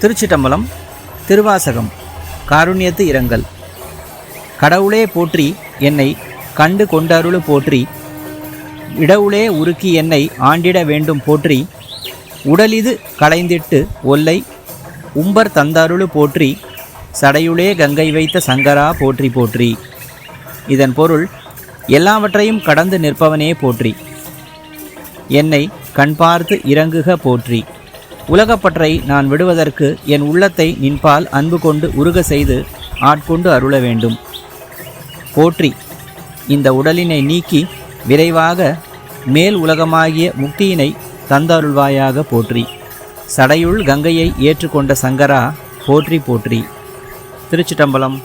திருச்சிட்டம்பலம் திருவாசகம் காருண்யத்து இரங்கல். கடவுளே போற்றி என்னை கண்டு கொண்டருளு போற்றி இடவுளே உருக்கி என்னை ஆண்டிட வேண்டும் போற்றி உடலிது களைந்திட்டு ஒல்லை உம்பர் தந்தருளு போற்றி சடையுளே கங்கை வைத்த சங்கரா போற்றி போற்றி. இதன் பொருள் எல்லாவற்றையும் கடந்து நிற்பவனே போற்றி என்னை கண் பார்த்து இறங்குக போற்றி. உலகப்பற்றை நான் விடுவதற்கு என் உள்ளத்தை நின்பால் அன்பு கொண்டு உருக செய்து ஆட்கொண்டு அருள வேண்டும். போற்றி. இந்த உடலினை நீக்கி விரைவாக மேல் உலகமாகிய முக்தியினை தந்தருள்வாயாக போற்றி. சடையுள் கங்கையை ஏற்றுக்கொண்ட சங்கரா போற்றி போற்றி. திருச்சிட்டம்பலம்.